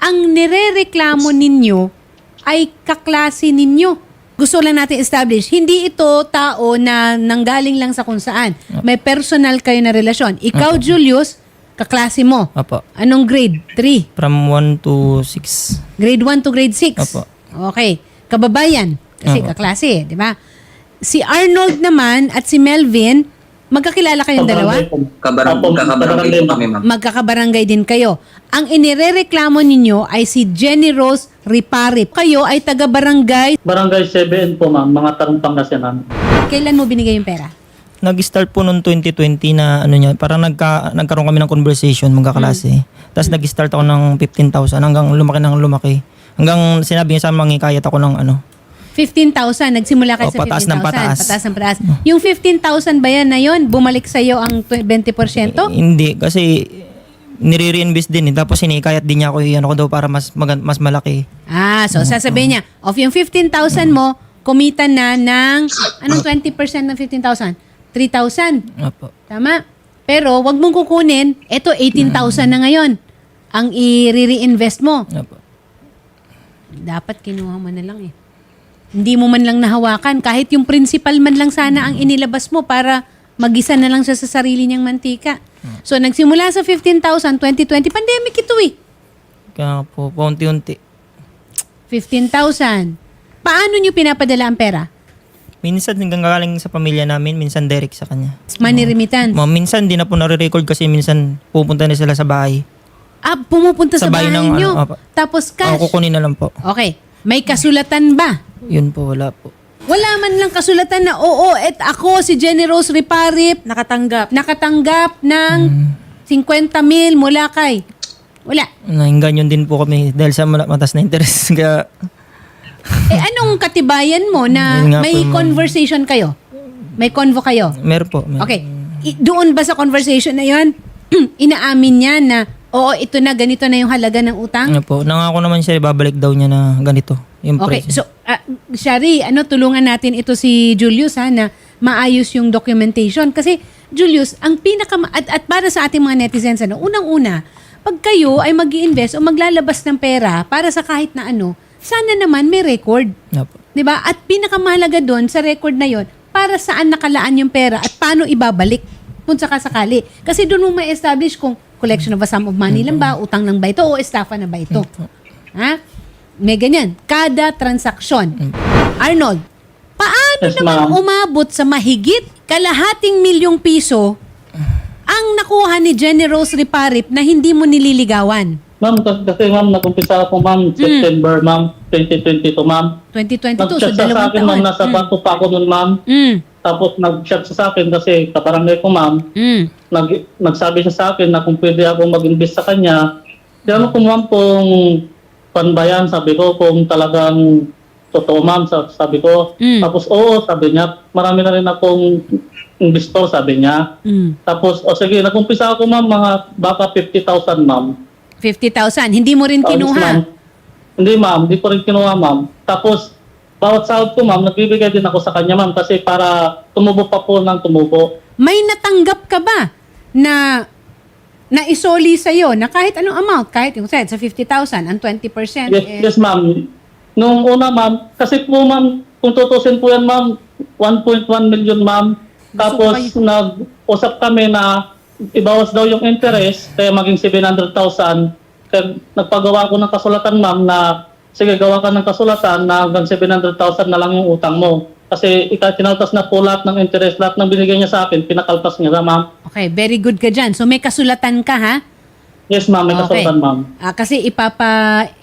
ang nirereklamo ninyo ay kaklase ninyo. Gusto lang natin establish, hindi ito tao na nanggaling lang sa kung saan. May personal kayo na relasyon. Ikaw, Julius, kaklase mo. Opo. Anong grade? 3. From 1 to 6. Grade 1 to grade 6? Opo. Okay. Kababayan. Kasi Opo. kaklase, di ba? Si Arnold naman at si Melvin, magkakilala kayong dalawa? Kabarang, Opo, kakabarangay po kami, ma'am. Magkakabarangay din kayo. Ang inirereklamo ninyo ay si Jenny Rose Riparip. Kayo ay taga-barangay. Barangay 7 po ma'am, mga tarong Pangasinan. Kailan mo binigay yung pera? Nag-start po noong 2020 na ano niya, parang nagka, nagkaroon kami ng conversation magkaklase. Tapos nag-start ako ng 15,000 hanggang lumaki ng lumaki. Hanggang sinabi niya sa amin, mangikayat ako ng ano. 15,000. Nagsimula kayo O, sa 15,000. pataas ng pataas. Pataas ng pataas. Yung 15,000 ba yan na yun? Bumalik sa'yo ang tw- 20%? Eh, Hindi, kasi nire-reinvest din. Eh. Tapos sinikayat din niya ako, ano ko daw para mas, magan- mas malaki. Ah, so sasabihin niya, of yung 15,000 mo, kumita na ng, anong 20% ng 15,000? 3,000. Opo. Tama? Pero wag mong kukunin, eto 18,000 na ngayon. Ang i-reinvest mo. Opo. Dapat kinuha mo na lang eh. Hindi mo man lang nahawakan. Kahit yung principal man lang sana ang inilabas mo para magisa na lang siya sa sarili niyang mantika. So nagsimula sa 15,000, 2020, pandemic ito eh. Kaya po, paunti-unti. 15,000. Paano niyo pinapadala ang pera? Minsan hanggang galing sa pamilya namin, minsan direct sa kanya. Money remittance. Ma, minsan di na po nare-record kasi minsan pupunta na sila sa bahay. Ah, pumupunta sa, Sa bahay bahay ng niyo. ano, apa. Tapos Ako cash. kukunin na lang po. Okay. May kasulatan ba? Yun po, wala po. Wala man lang kasulatan na, oo, et ako, si Jenny Rose Riparip, Nakatanggap. nakatanggap ng 50 mil mula kay. Wala. Nainggan yun din po kami dahil sa mala- matas na interest. Kaya Eh, anong katibayan mo na Yun nga may po, ma'am. conversation kayo? May convo kayo? meron po. Meron. Okay. I- doon ba sa conversation na yon inaamin niya na, oo, ito na, ganito na yung halaga ng utang? Ano po, nangako naman siya, babalik daw niya na ganito. Yung Okay, presyo. so, uh, Shari, ano, tulungan natin ito si Julius ha, na maayos yung documentation. Kasi, Julius, ang pinaka, at, at para sa ating mga netizens, ano, unang-una, pag kayo ay mag invest o maglalabas ng pera para sa kahit na ano, sana naman may record. Ano po. 'Di ba? At pinakamahalaga doon sa record na 'yon, para saan nakalaan yung pera at paano ibabalik kung sakasakali. Kasi doon mo ma-establish kung collection of a sum of money lang ba, utang lang ba ito o estafa na ba ito. Ha? May ganyan. Kada transaksyon. Arnold, paano Yes, naman ma'am. umabot sa mahigit kalahating milyong piso ang nakuha ni Jenny Rose Riparip na hindi mo nililigawan? Ma'am, kasi, kasi ma'am, nag-umpisa ako ma'am, September ma'am, 2022 ma'am. 2022, so Nag-chat siya sa dalawang akin taon. ma'am, nasa bato pa ako nun ma'am. Mm, Tapos nag-chat siya sa akin kasi kabarangay ko ma'am. mm, Nag, nagsabi siya sa akin na kung pwede ako mag-invest sa kanya. Tinanong ko ma'am kung panbayan, sabi ko kung talagang totoo ma'am, sa- sabi ko. Mm. Tapos oo, sabi niya, marami na rin akong investor, sabi niya. mm. Tapos, o sige, nag-umpisa ako ma'am, mga baka 50,000 ma'am. 50,000. Hindi mo rin Tapos, ma'am, kinuha. Hindi ma'am, hindi ko rin kinuha ma'am. Tapos, bawat sahod ko ma'am, nagbibigay din ako sa kanya ma'am kasi para tumubo pa po ng tumubo. May natanggap ka ba na na isoli sa'yo na kahit anong amount, kahit yung said, sa 50,000, ang 20% Yes, eh, yes ma'am. Nung una ma'am, kasi po ma'am, kung tutusin po yan ma'am, 1.1 million ma'am. Tapos nag-usap kami na ibawas daw yung interest, kaya maging 700,000. Kaya nagpagawa ko ng kasulatan ma'am na sige gawa ka ng kasulatan na hanggang 700,000 na lang yung utang mo. Kasi ika tinaltas na po lahat ng interest, lahat ng binigay niya sa akin, pinakaltas niya na ma'am. Okay, very good ka dyan. So may kasulatan ka ha? Yes ma'am, may Okay. kasulatan ma'am. Ah, kasi ipapa,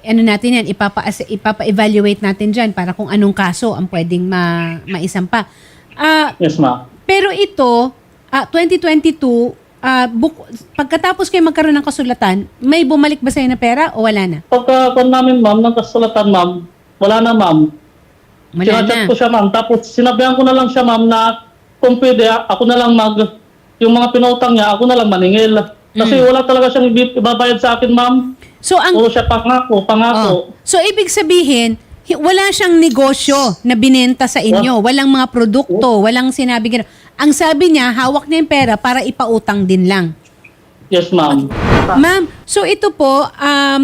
ano natin yan, ipapa, ipapa-evaluate natin dyan para kung anong kaso ang pwedeng ma, maisampa. Ah, Yes ma'am. pero ito, ah, 2022, ah, buk- pagkatapos kayo magkaroon ng kasulatan, may bumalik ba sa'yo na pera o wala na? Pagka kung namin ma'am, ng kasulatan ma'am, wala na ma'am. Wala Sinachat na. ko siya ma'am. Tapos sinabihan ko na lang siya ma'am na kung pwede, ako na lang mag, yung mga pinautang niya, ako na lang maningil. Kasi Mm. wala talaga siyang ibi- ibabayad sa akin ma'am. So ang Puro siya pangako, pangako. Oh. So, ibig sabihin, hi- wala siyang negosyo na binenta sa inyo. Walang mga produkto. Walang sinabi gano'n. Ang sabi niya, hawak niya yung pera para ipautang din lang. Yes, ma'am. Ma'am, so ito po, um,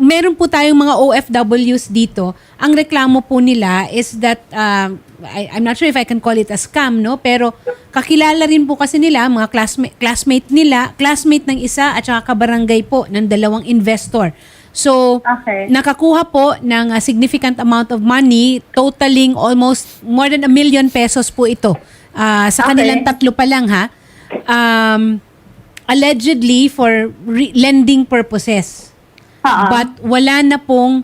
meron po tayong mga OFWs dito. Ang reklamo po nila is that, um, I, I'm not sure if I can call it a scam, no? Pero kakilala rin po kasi nila, mga classmate, classmate nila, classmate ng isa at saka kabarangay po ng dalawang investor. So, Okay. nakakuha po ng a significant amount of money, totaling almost more than a million pesos po ito. Ah, sa Okay. kanilang tatlo pa lang ha. Um, allegedly for re- lending purposes. Oo. But wala na pong,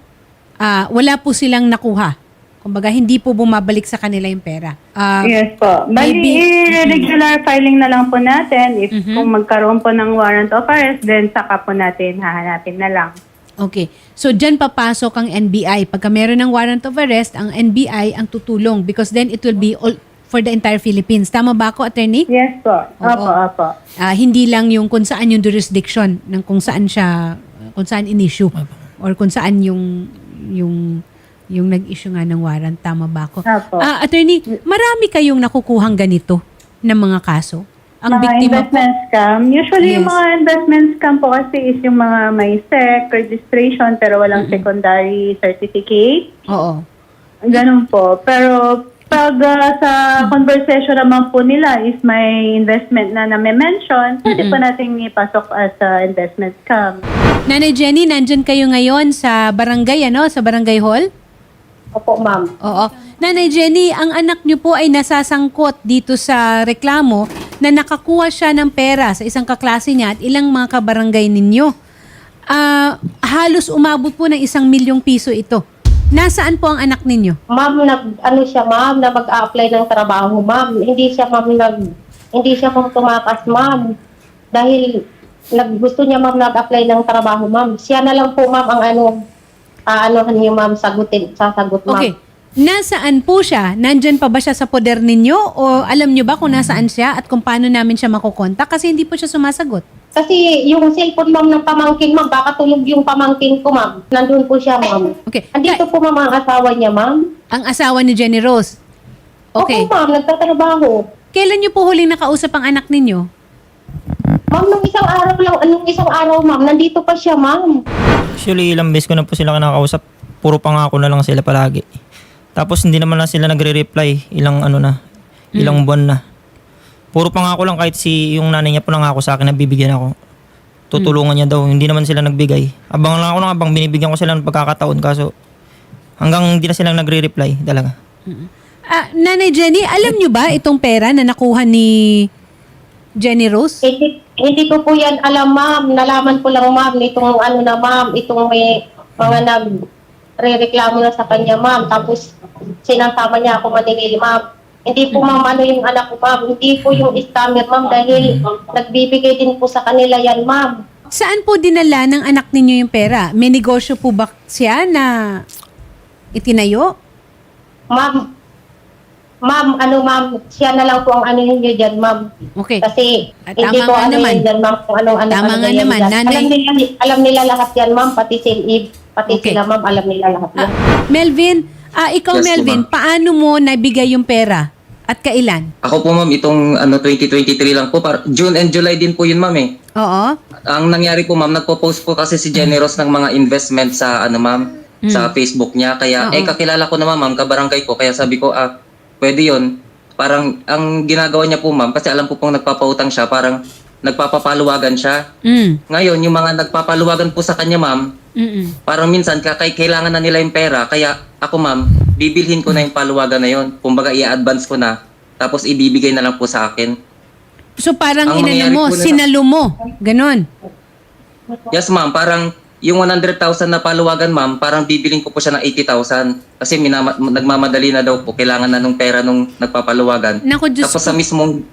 ah, wala po silang nakuha. Kumbaga, hindi po bumabalik sa kanila yung pera. Ah, yes po. Bali, maybe- i-regular filing na lang po natin. If Mhm. kung magkaroon po ng warrant of arrest, then saka po natin hahanapin na lang. Okay. So, dyan papasok ang NBI. Pagka meron ng warrant of arrest, ang NBI ang tutulong because then it will be all for the entire Philippines. Tama ba ako, attorney? Yes po. Oo. Opo, opo. Ah, hindi lang yung kung saan yung jurisdiction ng kung saan siya kung saan in-issue or kung saan yung yung yung nag-issue nga ng warrant tama ba ako? Opo. Ah, attorney, marami kayong nakukuhang ganito ng mga kaso. Ang mga biktima po. investment scam. Usually, yung Yes. mga investment scam po kasi is yung mga may SEC, registration, pero walang secondary certificate. Oo. Ganun po. Pero pag ah, sa conversation naman po nila is may investment na na-mention, pwede po natin ipasok as a investment scam. Nanay Jenny, nandyan kayo ngayon sa barangay ano, sa barangay hall? Opo, ma'am. Oo. Nanay Jenny, ang anak niyo po ay nasasangkot dito sa reklamo na nakakuha siya ng pera sa isang kaklase niya at ilang mga kabarangay ninyo. Ah, halos umabot po ng isang milyong piso ito. Nasaan po ang anak ninyo? Ma'am, nag, ano siya, ma'am, na mag-apply ng trabaho, ma'am. Hindi siya, ma'am, nag, hindi siya, ma'am, tumakas, ma'am. Dahil, nag, gusto niya, ma'am, nag-apply ng trabaho, ma'am. Siya na lang po, ma'am, ang ano, aanohan niyo, ma'am, sagutin, sasagot, ma'am. Okay. Nasaan po siya? Nandyan pa ba siya sa poder ninyo? O alam niyo ba kung nasaan siya at kung paano namin siya makukontak? Kasi hindi po siya sumasagot. Kasi yung cellphone, ma'am, ng pamangkin, ma'am, baka tulog yung pamangkin ko, ma'am. Nandun po siya, ma'am. Okay. Andito po, ma'am, ang asawa niya, ma'am. Ang asawa ni Jenny Rose. Okay. Opo, ma'am, nagtatrabaho. Kailan niyo po huling nakausap ang anak ninyo? Ma'am, nung isang araw lang, anong isang araw, ma'am, nandito pa siya, ma'am. Actually, ilang beses ko na po sila nakakausap. Puro pangako na lang sila palagi. Tapos hindi naman na sila nagre-reply. Ilang ano na, ilang buwan na. Puro pangako lang kahit si yung nanay niya po nangako sa akin na bibigyan ako. Tutulungan niya daw. Hindi naman sila nagbigay. Abang lang ako nang abang binibigyan ko sila ng pagkakataon. Kaso hanggang hindi na sila nagre-reply talaga. Ah, Nanay Jenny, alam niyo ba itong pera na nakuha ni Jenny Rose? Hindi, hindi ko po yan alam, ma'am. Nalaman ko lang, ma'am, itong ano na, ma'am, itong may mga nag re-reklamo na sa kanya, ma'am. Tapos, sinasama niya ako maningil, ma'am. Hindi po, ma'am, ano yung anak ko, ma'am. Hindi po yung scammer, ma'am, dahil nagbibigay din po sa kanila yan, ma'am. Saan po dinala ng anak ninyo yung pera? May negosyo po ba siya na itinayo? Ma'am, ma'am, ano, ma'am, siya na lang po ang ano niyo dyan, ma'am. Okay. Kasi Ah, hindi tama ko nga ano naman. yan dyan, ma'am, kung anong ano, Tama ano nga yan naman, dyan. nanay. Alam nila, alam nila lahat yan, ma'am, pati si Eve, pati Okay. sila, ma'am, alam nila lahat yan. Ah, Melvin, ah, ikaw Yes Melvin, ma'am. paano mo nabigay yung pera? At kailan? Ako po ma'am, itong ano 2023 lang po. Par June and July din po yun ma'am eh. Oo. Ang nangyari po ma'am, nagpo-post po kasi si Generous ng mga investment sa ano ma'am, sa Facebook niya. Kaya Oo. eh kakilala ko naman ma'am, kabarangay ko. Kaya sabi ko ah, pwede yun. Parang ang ginagawa niya po ma'am, kasi alam ko pong nagpapautang siya, parang nagpapapaluwagan siya. Mm. Ngayon, yung mga nagpapaluwagan po sa kanya ma'am, Mm-mm. parang minsan kakay kailangan na nila yung pera kaya ako ma'am bibilhin ko na yung paluwagan na yon kumbaga i-advance ko na tapos ibibigay na lang po sa akin So parang Ang inano mo, na- sinalo mo. Ganon. yes ma'am parang yung 100,000 na paluwagan ma'am parang bibilhin ko po siya ng 80,000 kasi minama, nagmamadali na daw po kailangan na nung pera nung nagpapaluwagan Naku, Diyos tapos ko. sa mismong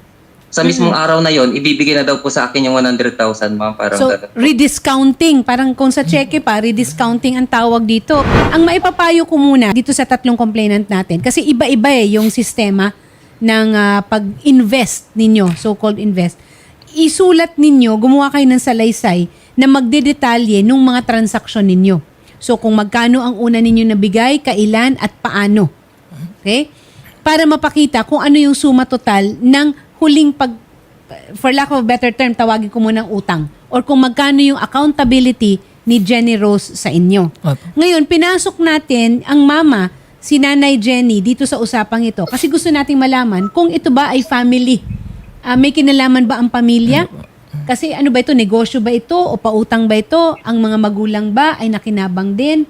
sa mismong araw na yon ibibigay na daw po sa akin yung 100,000 ma'am parang So, ganun. rediscounting. Parang kung sa cheque pa, rediscounting ang tawag dito. Ang maipapayo ko muna dito sa tatlong complainant natin, kasi iba-iba eh yung sistema ng ah, pag-invest ninyo, so-called invest. Isulat ninyo, gumawa kayo ng salaysay na magdedetalye ng mga transaksyon ninyo. So, kung magkano ang una ninyo nabigay, kailan at paano. Okay? Para mapakita kung ano yung suma total ng huling pag for lack of a better term, tawagin ko munang utang. Or kung magkano yung accountability ni Jenny Rose sa inyo. Opo. Ngayon, pinasok natin ang mama, si Nanay Jenny, dito sa usapang ito. Kasi gusto nating malaman kung ito ba ay family. Ah, may kinalaman ba ang pamilya? Kasi ano ba ito, negosyo ba ito o pautang ba ito? Ang mga magulang ba ay nakinabang din?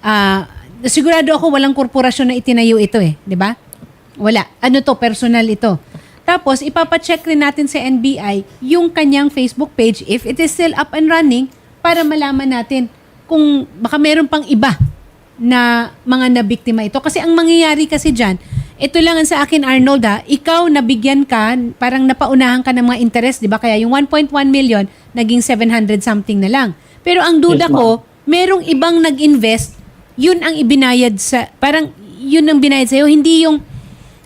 Ah, sigurado ako walang korporasyon na itinayo ito eh, di ba? Wala. Ano to, personal ito. Tapos, ipapacheck rin natin sa NBI yung kanyang Facebook page if it is still up and running para malaman natin kung baka meron pang iba na mga nabiktima ito. Kasi ang mangyayari kasi dyan, ito lang ang sa akin Arnold ha, ikaw nabigyan ka, parang napaunahan ka ng mga interest, di ba? Kaya yung 1.1 million, naging 700 something na lang. Pero ang duda Yes, ko, merong ibang nag-invest, yun ang ibinayad sa, parang yun ang binayad sa'yo, hindi yung,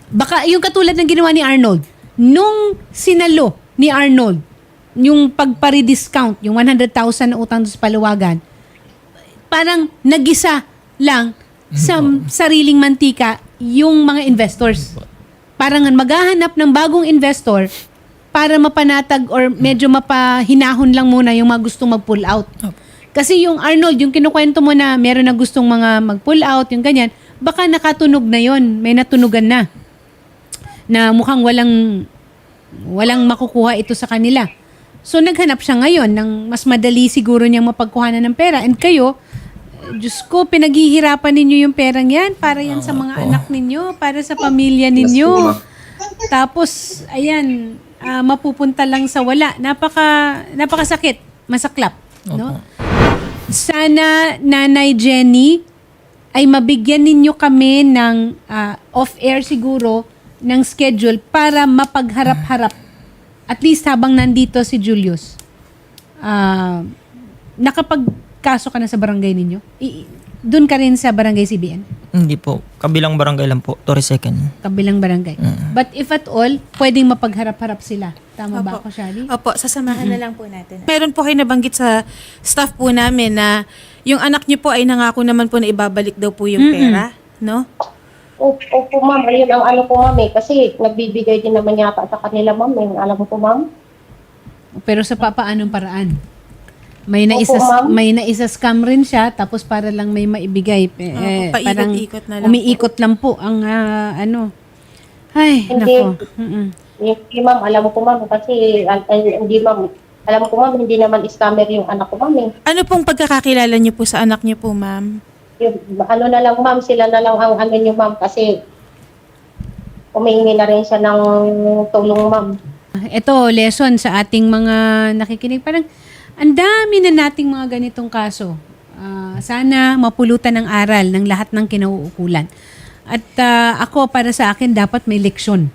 baka yung katulad ng ginawa ni Arnold, nung sinalo ni Arnold, yung pagpari-discount, yung 100,000 na utang sa paluwagan, parang nagisa lang sa sariling mantika yung mga investors. Parang maghahanap ng bagong investor para mapanatag or medyo mapahinahon lang muna yung mga gustong mag-pull out. Kasi yung Arnold, yung kinukwento mo na meron na gustong mga mag-pull out, yung ganyan, baka nakatunog na yon may natunugan na na mukhang walang walang makukuha ito sa kanila. So naghanap siya ngayon ng mas madali siguro niyang mapagkuhanan ng pera. And kayo, Diyos ko, pinaghihirapan ninyo yung perang yan para yan sa mga anak ninyo, para sa pamilya ninyo. Tapos, ayan, ah, mapupunta lang sa wala. Napaka, napakasakit, masaklap. No? Sana, Nanay Jenny, ay mabigyan ninyo kami ng ah, off-air siguro ng schedule para mapagharap-harap. At least habang nandito si Julius. Ah, nakapagkaso ka na sa barangay ninyo? I- doon ka rin sa barangay CBN? Hindi po. Kabilang barangay lang po. Torre Second. Kabilang barangay. But if at all, pwedeng mapagharap-harap sila. Tama ba ako, Shari? Opo, sasamahan na lang po natin. Meron po kayo nabanggit sa staff po namin na yung anak niyo po ay nangako naman po na ibabalik daw po yung pera, no? Opo, opo ma'am, ayun ang ano po ma'am eh. Kasi nagbibigay din naman yata sa kanila ma'am. Yung alam ko ma'am. Pero sa papaanong paraan? May Opo, naisa ma'am. may naisa scam rin siya tapos para lang may maibigay eh, Opo, paikot-ikot na lang umiikot lang po ang ah, ano ay Hindi. nako Mm-mm. Hindi ma'am, alam ko ma'am. Kasi al- al- hindi ma'am. Alam ko ma'am, hindi naman scammer yung anak ko ma'am eh. Ano pong pagkakakilala niyo po sa anak niyo po, ma'am? Yung, ano na lang ma'am, sila na lang ang ano niyo ma'am. Kasi umingi na rin siya ng tulong ma'am. ito lesson sa ating mga nakikinig parang ang dami na nating mga ganitong kaso Ah, sana mapulutan ng aral ng lahat ng kinauukulan at ah, ako para sa akin dapat may leksyon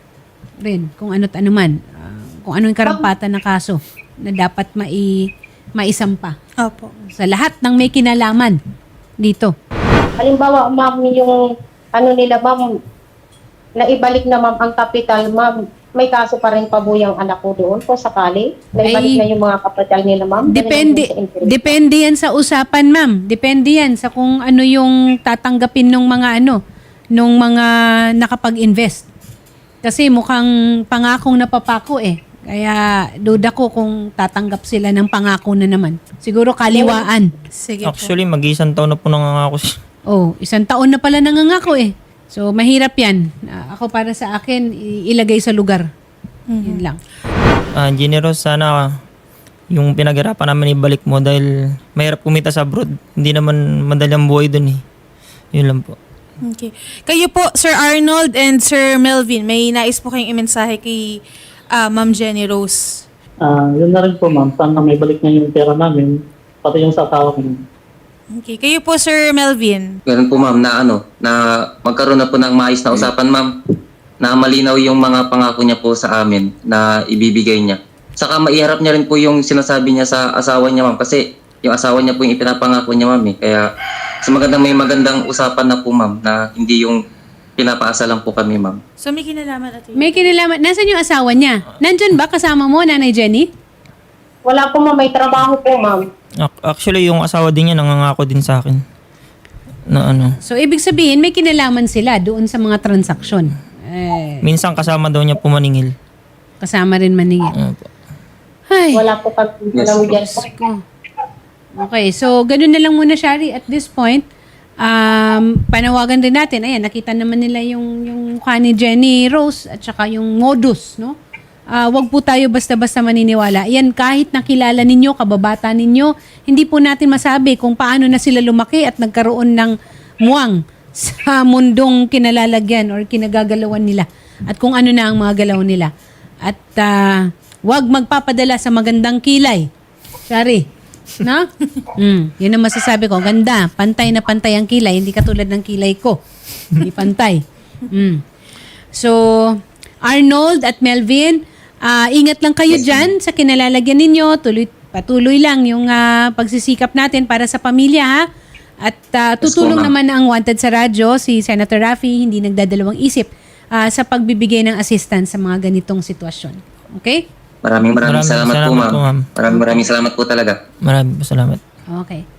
rin kung ano't ano man Ah, kung ano yung karampatan ng kaso na dapat mai maisampa Opo. sa lahat ng may kinalaman dito. Halimbawa ma'am, yung ano nila ma'am, naibalik na ma'am ang kapital ma'am. May kaso pa rin pa po yung anak ko doon kung sakali. Naibalik Ay, na yung mga kapital nila ma'am. Depende depende yan sa usapan, ma'am. Depende yan sa kung ano yung tatanggapin ng mga ano, nung mga nakapag-invest. Kasi mukhang pangakong napapako eh. Kaya duda ko kung tatanggap sila ng pangako na naman. Siguro kaliwaan. Sige po. Actually, mag-isang taon na po nangangako siya. Oh, isang taon na pala nangangako eh. So mahirap yan. Ah, ako para sa akin, i- ilagay sa lugar. Yun lang. Ah, Engineer, sana yung pinaghirapan namin ibalik mo dahil mahirap kumita sa abroad. Hindi naman madali ang buhay dun eh. Yun lang po. Okay. Kayo po, Sir Arnold and Sir Melvin, may nais po kayong imensahe kay ah, Ma'am Jenny Rose. Ah, yun na rin po ma'am. Sana may balik na yung pera namin. Pati yung sa asawa ko. Okay. Kayo po, Sir Melvin. Ganun po ma'am na ano, na magkaroon na po ng maayos na usapan ma'am. Na malinaw yung mga pangako niya po sa amin na ibibigay niya. Saka maiharap niya rin po yung sinasabi niya sa asawa niya ma'am kasi yung asawa niya po yung ipinapangako niya ma'am eh. Kaya sa magandang may magandang usapan na po ma'am na hindi yung pinapaasa lang po kami ma'am. So, may kinalaman at May kinalaman. Nasaan yung asawa niya? Nandyan ba kasama mo, Nanay Jenny? Wala po ma'am, may trabaho po ma'am. Ac- Actually, yung asawa din niya nangangako din sa akin. Na ano. So, ibig sabihin, may kinalaman sila doon sa mga transaksyon. Eh, Minsan kasama daw niya pumaningil. kasama rin maningil. Ano po. Ay, Wala po kami Yes, alam dyan. ko. Okay, so ganun na lang muna, Shari, at this point. Um, panawagan din natin, ayan, nakita naman nila yung, yung mukha ni Jenny Rose at saka yung modus, no? Ah, wag po tayo basta-basta maniniwala. Yan, kahit nakilala ninyo, kababata ninyo, hindi po natin masabi kung paano na sila lumaki at nagkaroon ng muwang sa mundong kinalalagyan or kinagagalawan nila at kung ano na ang mga galaw nila. At ah, wag magpapadala sa magandang kilay. Shari. No? Mm, yun ang masasabi ko. Ganda. Pantay na pantay ang kilay. Hindi katulad ng kilay ko. Hindi pantay. Mm. So, Arnold at Melvin, ah, ingat lang kayo dyan sa kinalalagyan ninyo. Tuloy, patuloy lang yung ah, pagsisikap natin para sa pamilya, ha? At Yes po, tutulong ma'am. naman ang wanted sa radyo, si Senator Raffy, hindi nagdadalawang isip ah, sa pagbibigay ng assistance sa mga ganitong sitwasyon. Okay? Maraming maraming, Maraming salamat, po, salamat ma'am. po, ma'am. Maraming maraming salamat po talaga. Maraming salamat. Okay.